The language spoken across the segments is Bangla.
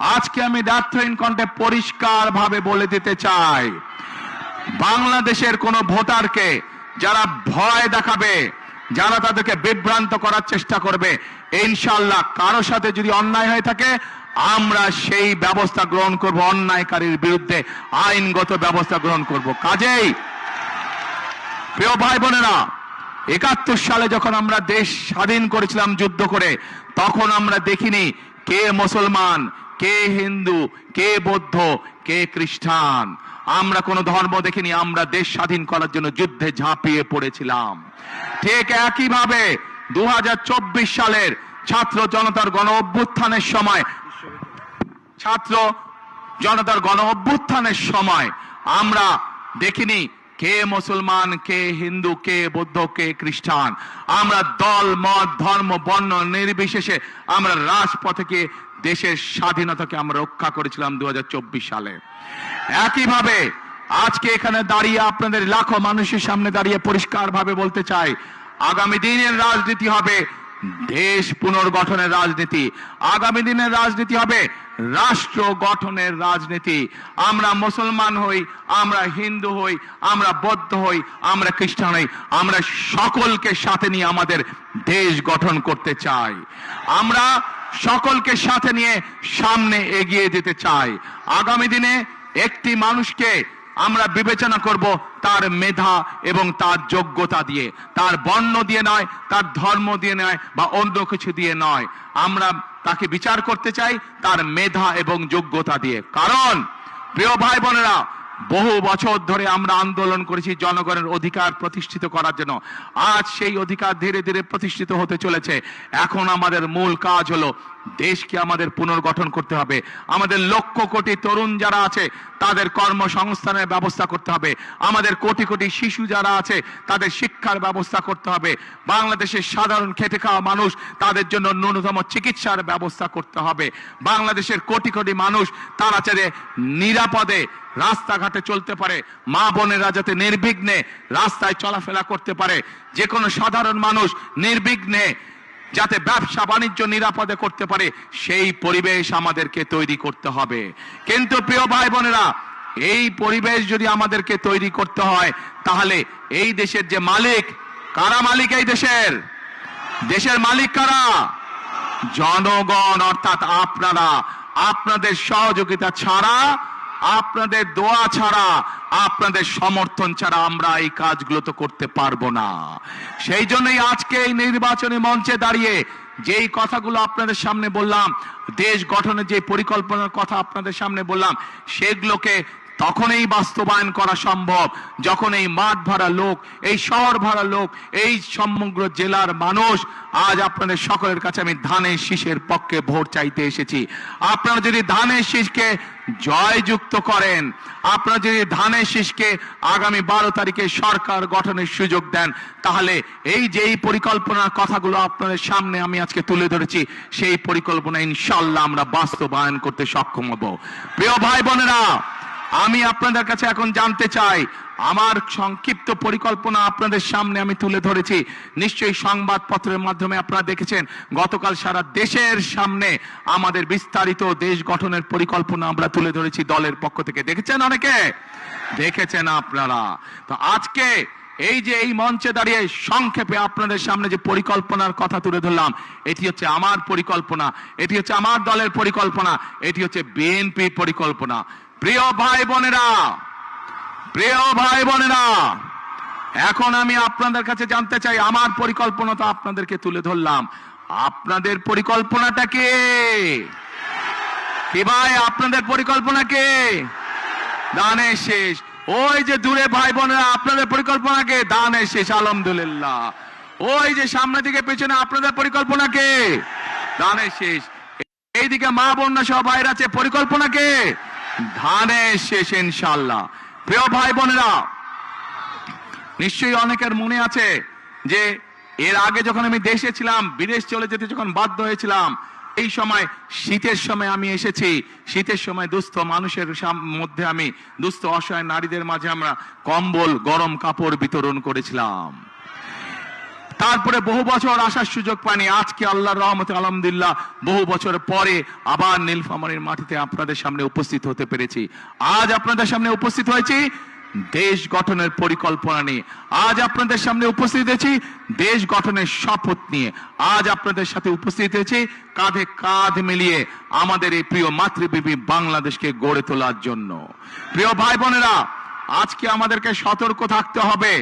আজকে আমি ডাক্তারিন কণ্ঠে পরিষ্কার ভাবে বলে দিতে চাই, বাংলাদেশের কোন ভোটারকে যারা ভয় দেখাবে, যারা তাদেরকে বিভ্রান্ত করার চেষ্টা করবে ইনশাল্লাহ কারও সাথে যদি অন্যায় হয়ে থাকে, আমরা সেই ব্যবস্থা গ্রহণ করব, অন্যায়কারীর বিরুদ্ধে আইনগত ব্যবস্থা গ্রহণ করব। কাজেই, প্রিয় ভাই বোনেরা, একাত্তর সালে যখন আমরা দেশ স্বাধীন করেছিলাম যুদ্ধ করে, তখন আমরা দেখিনি কে মুসলমান কে হিন্দু, কে বৌদ্ধ, কে খ্রিস্টান? আমরা কোনো ধর্ম দেখিনি, আমরা দেশ স্বাধীন করার জন্য যুদ্ধে ঝাঁপিয়ে পড়েছিলাম। ঠিক একইভাবে দুই হাজার চব্বিশ সালের ছাত্র জনতার গণ অভ্যুত্থানের সময়, ছাত্র জনতার গণ অভ্যুত্থানের সময় আমরা দেখিনি কে মুসলমান, কে হিন্দু, কে বৌদ্ধ, কে খ্রিস্টান। আমরা দল, মত, ধর্ম, বর্ণ নির্বিশেষে আমরা রাজপথে দেশের স্বাধীনতাকে আমরা রক্ষা করেছিলাম দুহাজার চব্বিশ সালে। একইভাবে আজকে এখানে দাঁড়িয়ে আপনাদের লাখো মানুষের সামনে দাঁড়িয়ে পরিষ্কার ভাবে বলতে চাই, আগামী দিনের রাজনীতি হবে দেশ পুনর্গঠনের রাজনীতি। আগামী দিনের রাজনীতি হবে রাষ্ট্র গঠনের রাজনীতি। আমরা মুসলমান হই, আমরা হিন্দু হই, আমরা বৌদ্ধ হই, আমরা খ্রিস্টান হই, আমরা সকলকে সাথে নিয়ে আমাদের দেশ গঠন করতে চাই। আমরা সকলকে সাথে নিয়ে সামনে এগিয়ে যেতে চাই। আগামী দিনে একটি মানুষকে আমরা বিবেচনা করব তার মেধা এবং তার যোগ্যতা দিয়ে। তার বর্ণ দিয়ে নয়, তার ধর্ম দিয়ে নয় বা অন্য কিছু দিয়ে নয়। আমরা তাকে বিচার করতে চাই তার মেধা এবং যোগ্যতা দিয়ে। কারণ, প্রিয় ভাই বোনেরা বহু বছর ধরে আমরা আন্দোলন করেছি জনগণের অধিকার প্রতিষ্ঠিত করার জন্য। আজ সেই অধিকার ধীরে ধীরে প্রতিষ্ঠিত হতে চলেছে। এখন আমাদের মূল কাজ হলো দেশকে আমাদের পুনর্গঠন করতে হবে। আমাদের লক্ষ কোটি তরুণ যারা আছে, তাদের কর্মসংস্থানের ব্যবস্থা করতে হবে। আমাদের কোটি কোটি শিশু যারা আছে, তাদের শিক্ষার ব্যবস্থা করতে হবে। বাংলাদেশের সাধারণ খেটে খাওয়া মানুষ, তাদের জন্য ন্যূনতম চিকিৎসার ব্যবস্থা করতে হবে। বাংলাদেশের কোটি কোটি মানুষ, তারা চাইলে নিরাপদে রাস্তাঘাটে চলতে পারে, মা বোনেরা যাতে নির্বিঘ্নে রাস্তায় চলাফেরা করতে পারে। যে কোনো সাধারণ মানুষ নির্বিঘ্নে যাতে ব্যবসা বাণিজ্য নিরাপদে করতে পারে, সেই পরিবেশ আমাদেরকে তৈরি করতে হবে। কিন্তু প্রিয় ভাই বোনেরা, এই পরিবেশ যদি আমাদেরকে তৈরি করতে হয়, তাহলে এই দেশের যে মালিক, কারা মালিক এই দেশের? দেশের মালিক কারা? জনগণ, অর্থাৎ আপনারা। আপনাদের সহযোগিতা ছাড়া আপনাদের দোয়া ছাড়া, আপনাদের সমর্থন ছাড়া আমরা এই কাজগুলো তো করতে পারব না। সেই জন্যই আজকে এই নির্বাচনী মঞ্চে দাঁড়িয়ে যেই কথাগুলো আপনাদের সামনে বললাম, দেশ গঠনের যে পরিকল্পনার কথা আপনাদের সামনে বললাম, সেগুলোকে তখনই বাস্তবায়ন করা সম্ভব। যখন এই মাঠ ভরা লোক, এই শহর ভরা লোক, এই সমগ্র জেলার মানুষ, আজ আপনাদের সকলের কাছে আমি ধানের শীষের পক্ষে ভোট চাইতে এসেছি। আপনারা যদি ধানের শীষকে জয়যুক্ত করেন, আপনারা যদি ধানের শীষকে আগামী বারো তারিখে সরকার গঠনের সুযোগ দেন, তাহলে এই যে এই পরিকল্পনার কথাগুলো আপনাদের সামনে আমি আজকে তুলে ধরেছি, সেই পরিকল্পনা ইনশাল্লাহ আমরা বাস্তবায়ন করতে সক্ষম হব। প্রিয় ভাই বোনেরা আমি আপনাদের কাছে এখন জানতে চাই, আমার সংক্ষিপ্ত পরিকল্পনা আপনাদের সামনে আমি তুলে ধরেছি। নিশ্চয়ই সংবাদপত্রের মাধ্যমে আপনারা দেখেছেন, গতকাল সারা দেশের সামনে আমাদের বিস্তারিত দেশ গঠনের পরিকল্পনা আমরা তুলে ধরেছি দলের পক্ষ থেকে। দেখেছেন অনেকে? দেখেছেন আপনারা? তো আজকে এই যে এই মঞ্চে দাঁড়িয়ে সংক্ষেপে আপনাদের সামনে যে পরিকল্পনার কথা তুলে ধরলাম, এটি হচ্ছে আমার পরিকল্পনা, এটি হচ্ছে আমার দলের পরিকল্পনা, এটি হচ্ছে বিএনপির পরিকল্পনা। প্রিয় ভাই বোনেরা, প্রিয় ভাই বোনেরা, এখন আমি আপনাদের কাছে জানতে চাই, আমার পরিকল্পনা তো আপনাদেরকে তুলে ধরলাম। আপনাদের পরিকল্পনাটা কে? কি ভাই, আপনাদের পরিকল্পনা কে? দানের শেষ। ওই যে দূরে ভাই বোনেরা, আপনাদের পরিকল্পনা কে? দানের শেষ, আলহামদুলিল্লাহ। ওই যে সামনের দিকে, পেছনে আপনাদের পরিকল্পনা কে? দানের শেষ। এইদিকে মা বন্যা সহ ভাইরা আছে, পরিকল্পনা কে? ধানের শেষ ইনশাল্লাহ প্রিয় ভাই বোনেরা, নিশ্চয়ই অনেকের মনে আছে যে এর আগে যখন আমি দেশে ছিলাম, বিদেশ চলে যেতে যখন বাধ্য হয়েছিলাম, এই সময় শীতের সময় আমি এসেছি। শীতের সময় দুস্থ মানুষের মধ্যে আমি দুস্থ অসহায় নারীদের মাঝে আমরা কম্বল, গরম কাপড় বিতরণ করেছিলাম। তারপরে বহু বছর আসার সুযোগ পানি আজকে আল্লাহর রহমতে, আলহামদুলিল্লাহ, বহু বছর পরে আবার নীলফামারীর মাটিতে আপনাদের সামনে উপস্থিত হতে পেরেছি। আজ আপনাদের সামনে উপস্থিত হয়েছি দেশ গঠনের পরিকল্পনা নিয়ে। আজ আপনাদের সামনে উপস্থিত হয়েছি দেশ গঠনের শপথ নিয়ে। আজ আপনাদের সাথে উপস্থিত হয়েছি কাঁধে কাঁধ মিলিয়ে আমাদের এই প্রিয় মাতৃভূমি বাংলাদেশকে গড়ে তোলার জন্য। প্রিয় ভাই বোনেরা আজকে আমাদেরকে সতর্ক থাকতে হবে।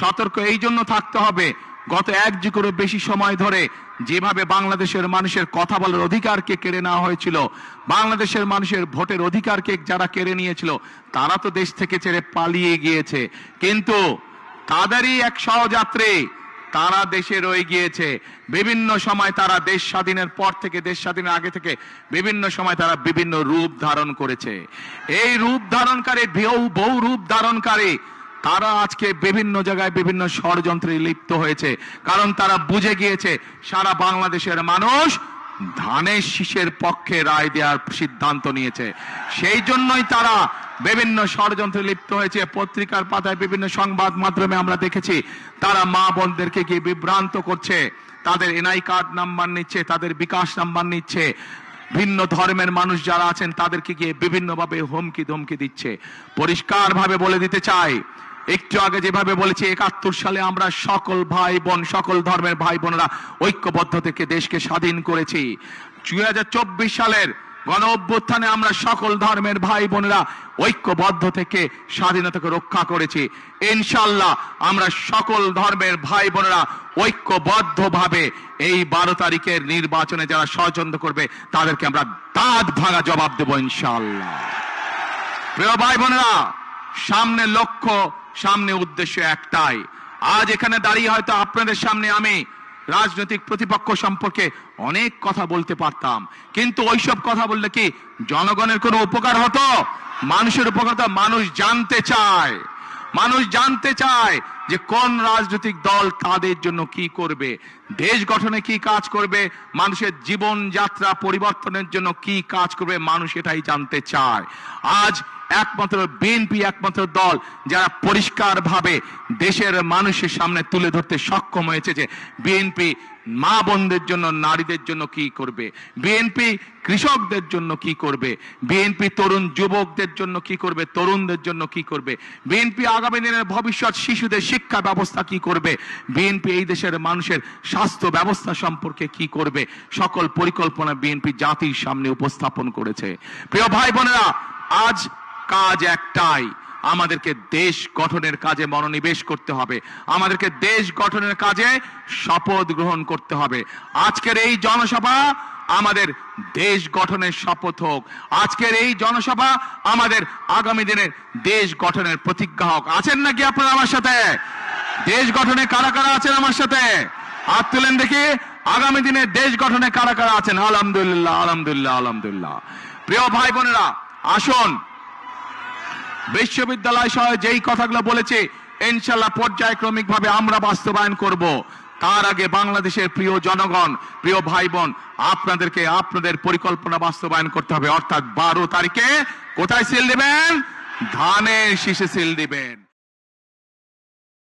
সতর্ক এই জন্য থাকতে হবে গত এক যুগেরও বেশি সময় ধরে যেভাবে বাংলাদেশের মানুষের কথা বলার অধিকারকে কেড়ে নেওয়া হয়েছিল, বাংলাদেশের মানুষের ভোটের অধিকারকে যারা কেড়ে নিয়েছিল, তারা তো দেশ থেকে ছেড়ে পালিয়ে গিয়েছে। কিন্তু তাদেরই এক সহযাত্রী, তারা দেশে রয়ে গিয়েছে। বিভিন্ন সময় তারা দেশ স্বাধীনের পর থেকে, দেশ স্বাধীনের আগে থেকে বিভিন্ন সময় তারা বিভিন্ন রূপ ধারণ করেছে। এই রূপ ধারণকারী বহু বহু রূপ ধারণকারী তারা আজকে বিভিন্ন জায়গায় বিভিন্ন ষড়যন্ত্রে লিপ্ত হয়েছে। কারণ তারা বুঝে গিয়েছে, সারা বাংলাদেশের মানুষ ধানের শীষের পক্ষে রায় দেওয়ার সিদ্ধান্ত নিয়েছে। সেই জন্যই তারা বিভিন্ন ষড়যন্ত্রে লিপ্ত হয়েছে। পত্রিকার পাতায় বিভিন্ন সংবাদ মাধ্যমে আমরা দেখেছি, তারা মা বোনদেরকে গিয়ে বিভ্রান্ত করছে। তাদের এনআই কার্ড নাম্বার নিচ্ছে, তাদের বিকাশ নাম্বার নিচ্ছে। ভিন্ন ধর্মের মানুষ যারা আছেন, তাদেরকে গিয়ে বিভিন্নভাবে হুমকি ধমকি দিচ্ছে। পরিষ্কারভাবে বলে দিতে চাই একটু আগে যেভাবে বলেছি, একাত্তর সালে আমরা সকল ভাই বোন, সকল ধর্মের ভাই বোনেরা ঐক্যবদ্ধ থেকে দেশকে স্বাধীন করেছি। দুই হাজার চব্বিশ সালের গণ অভ্যুত্থানে আমরা সকল ধর্মের ভাই বোনেরা ঐক্যবদ্ধ থেকে স্বাধীনতাকে রক্ষা করেছি। ইনশাল্লাহ আমরা সকল ধর্মের ভাই বোনেরা ঐক্যবদ্ধ ভাবে এই বারো তারিখের নির্বাচনে যারা ষড়যন্ত্র করবে, তাদেরকে আমরা দাঁত ভাঙা জবাব দেবো ইনশাল্লাহ প্রিয় ভাই বোনেরা, সামনে লক্ষ্য সামনে উদ্দেশ্য একটাই। আজ এখানে দাঁড়িয়ে হয়তো আপনাদের সামনে আমি রাজনৈতিক প্রতিপক্ষ সম্পর্কে অনেক কথা বলতে পারতাম। কিন্তু ওইসব কথা বললে কি জনগণের কোনো উপকার হতো? মানুষের উপকার মানুষ জানতে চায়। মানুষ জানতে চায় যে কোন রাজনৈতিক দল তাদের জন্য কি করবে? দেশ গঠনে কি কাজ করবে? মানুষের জীবনযাত্রা পরিবর্তনের জন্য কি কাজ করবে? মানুষ এটাই জানতে চায়। আজ একমাত্র বিএনপি, একমাত্র দল যারা পরিষ্কার ভাবে দেশের মানুষের সামনে তুলে ধরতে সক্ষম হয়েছে যে বিএনপি মা বোনদের জন্য, নারীদের জন্য কি করবে? বিএনপি কৃষকদের জন্য কি করবে? বিএনপি তরুণ যুবকদের জন্য কি করবে? তরুণদের জন্য কি করবে? বিএনপি আগামী দিনের ভবিষ্যৎ শিশুদের শিক্ষা ব্যবস্থা কি করবে? বিএনপি এই দেশের মানুষের স্বাস্থ্য ব্যবস্থা সম্পর্কে কি করবে? সকল পরিকল্পনা বিএনপি জাতির সামনে উপস্থাপন করেছে। প্রিয় ভাই বোনেরা, আজ কাজ একটাই। আমাদেরকে দেশ গঠনের কাজে মনোনিবেশ করতে হবে। আমাদেরকে দেশ গঠনের কাজে শপথ গ্রহণ করতে হবে। আজকের এই জনসভা আমাদের দেশ গঠনের শপথ হোক। আজকের এই জনসভা আমাদের আগামী দিনের দেশ গঠনের প্রতিজ্ঞা হোক। আছেন নাকি আপনারা আমার সাথে? দেশ গঠনে কারা কারা আছেন আমার সাথে? হাত তুলেন দেখি। আগামী দিনে দেশ গঠনে কারা কারা আছেন? আলহামদুলিল্লাহ আলহামদুলিল্লাহ আলহামদুলিল্লাহ। প্রিয় ভাই বোনেরা, আসুন। বিশ্ববিদ্যালয় সহ যেই কথাগুলো বলেছে, ইনশাল্লাহ পর্যায়ক্রমিক ভাবে আমরা বাস্তবায়ন করব। তার আগে বাংলাদেশের প্রিয় জনগণ, প্রিয় ভাই বোন আপনাদেরকে আপনাদের পরিকল্পনা বাস্তবায়ন করতে হবে। অর্থাৎ বারো তারিখে কোথায় সিল দিবেন? ধানের শীষে সিল দিবেন।